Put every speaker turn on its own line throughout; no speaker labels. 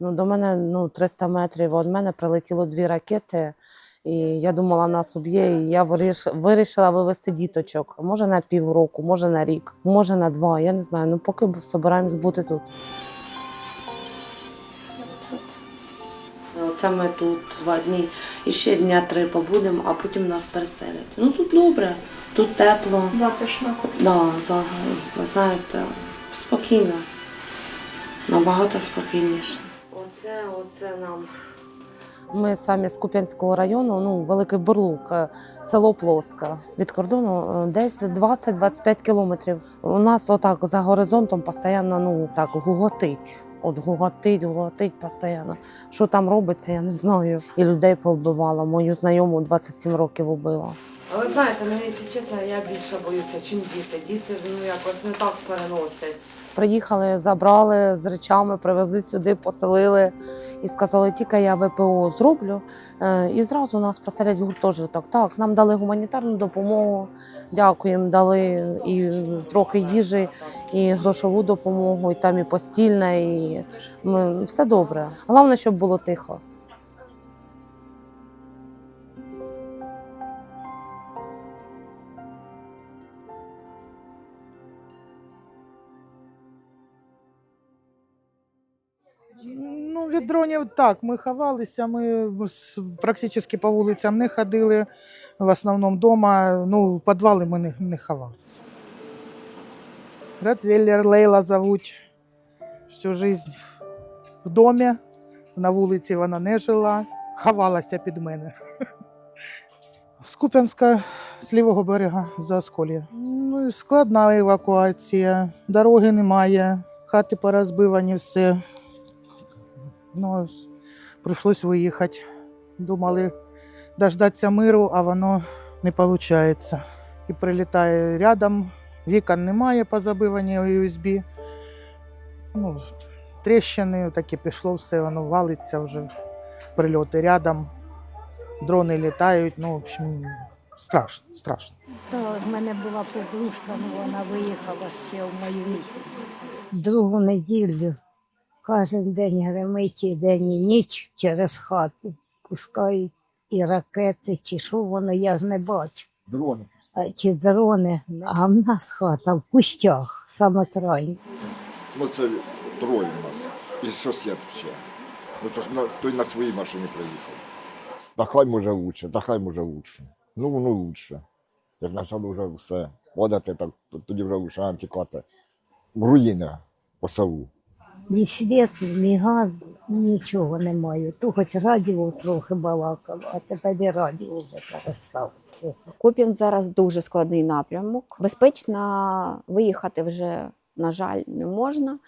Ну, до мене ну, 300 метрів від мене прилетіло дві ракети. І я думала, нас уб'є. І я вирішила вивезти діточок. Може на півроку, може на рік, може на два. Я не знаю. Ну поки собираємось бути тут. Оце ми тут два дні. І ще дня три побудемо, а потім нас переселять. Ну тут добре, тут тепло.
Затишно.
Да, за, ви знаєте, спокійно. Набагато спокійніше. Оце, оце нам. Ми самі з Куп'янського району, ну, Великий Бурлук, е, село Плоска. Від кордону е, десь 20-25 кілометрів. У нас отак за горизонтом постійно ну, так, гуготить. От гуготить, гуготить постійно. Що там робиться, я не знаю. І людей повбивала. Мою знайому 27 років убила. Але знаєте, мені, якщо чесно, я більше боюся, чим діти. Діти ну, якось не так переносять. Приїхали, забрали з речами, привезли сюди, поселили і сказали, тільки я ВПО зроблю. Е, І зразу нас поселять в гуртожиток. Так, нам дали гуманітарну допомогу, дякуємо, дали і трохи їжі, і грошову допомогу, і там і постільна, і все добре. Головне, щоб було тихо.
Ну, від дронів так, ми ховалися, ми практично по вулицям не ходили, в основному вдома, ну, в підвали ми не, не ховалися. Ротвейлер Лейла зовуть всю жизнь в домі, на вулиці вона не жила, ховалася під мене. З Куп'янська, з лівого берега за Осколія. Ну, складна евакуація, дороги немає, хати порозбивані все. Ну, прийшлось виїхати. Думали дождатися миру, а воно не виходить. І прилітає рядом, вікон немає позабивані USB. Ну, тріщини, таке пішло все, воно валиться вже. Прильоти рядом, дрони літають. Ну, в общем, страшно, страшно.
То в мене була подружка, ну вона виїхала ще в мою місяць. Другу неділю кожен день гримить і день і ніч через хату. Пускають і ракети, чи що воно, я ж не бачу.
Дрони.
А, чи дрони, а в нас хата в кустях, саме крайня.
Ну це троє у нас. І сусід ще. Ну то ж на, той на своїй машині приїхав. Та хай може лучше, та хай може лучше. Ну воно лучше. Як почало вже все водити, так тоді вже лучше антикати. Руїна по селу.
Ні світу, ні газу, нічого немає. То хоч радіо трохи балакало, а тепер і радіо вже перестало.
Куп'ян зараз дуже складний напрямок. Безпечно виїхати вже, на жаль, не можна.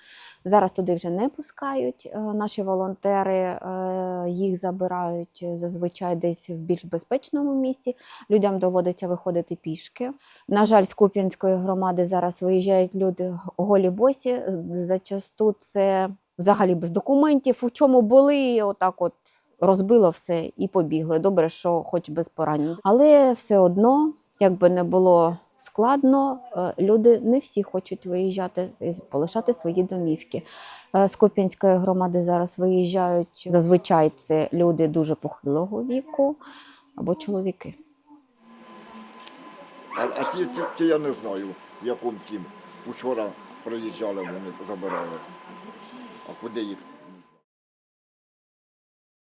Зараз туди вже не пускають. Е, Наші волонтери е, їх забирають зазвичай десь в більш безпечному місці. Людям доводиться виходити пішки. На жаль, з Куп'янської громади зараз виїжджають люди голі босі. Зачасту це взагалі без документів. У чому були, отак от розбило все і побігли. Добре, що хоч без поранень. Але все одно, як би не було складно, е, люди не всі хочуть виїжджати, і полишати свої домівки. Е, З Коп'янської громади зараз виїжджають зазвичай це люди дуже похилого віку або чоловіки.
А, а ті, ті, ті я не знаю, в якому тім. Учора приїжджали, вони забирали. А куди їх